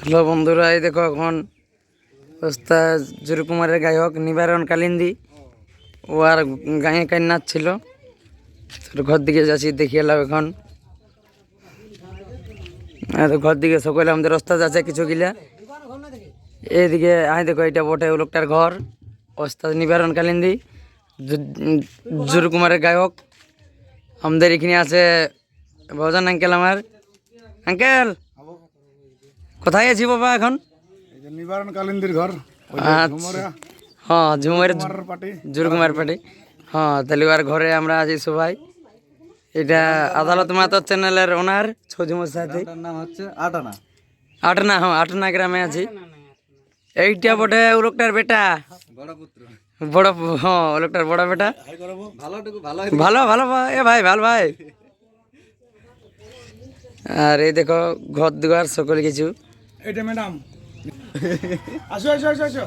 Hello বন্ধুরা, এই দেখো এখন ওস্তাদ জুরু কুমারের গায়ক নিবারণ কালিন্দি। ও আর গায়ে কান নাচছিল তোর ঘর দিকে যাচ্ছি, দেখি এলাম এখন। ঘর দিকে সকলে আমাদের ওস্তাদ আছে কিছু গিলা? এইদিকে আই দেখো এটা বটে ও লোকটার ঘর। ওস্তাদ নিবারণ কালিন্দি, জু- কুমারের গায়ক। আমাদের এখানে আছে ভজন আঙ্কেল আমার। আঙ্কেল! কোথায় আছি বাবা এখন? এই নিবারণ কালিন্দির ঘর ওই যে আচ্ছা। হ্যাঁ ঝুমের পার্টি। জুরকুমার পাটি হ্যাঁ তাহলে আর ঘরে আমরা আছি সবাই। এটা আদালত মাতা চ্যানেলের ওনার ছজুমর সাথে নাম হচ্ছে আটানা। আটনা হ্যাঁ আটনা গ্রামে আছি। এইটা বটে ও লোকটার বেটা। বড় পুত্র। বড় হ্যাঁ ও লোকটার বড় বেটা। ভালো ভালো ভালো এ ভাই ভালো ভাই। আর এই দেখো ঘর দুয়ার সকল কিছু। এটা ম্যাডাম। আসো আসো আসো আসো।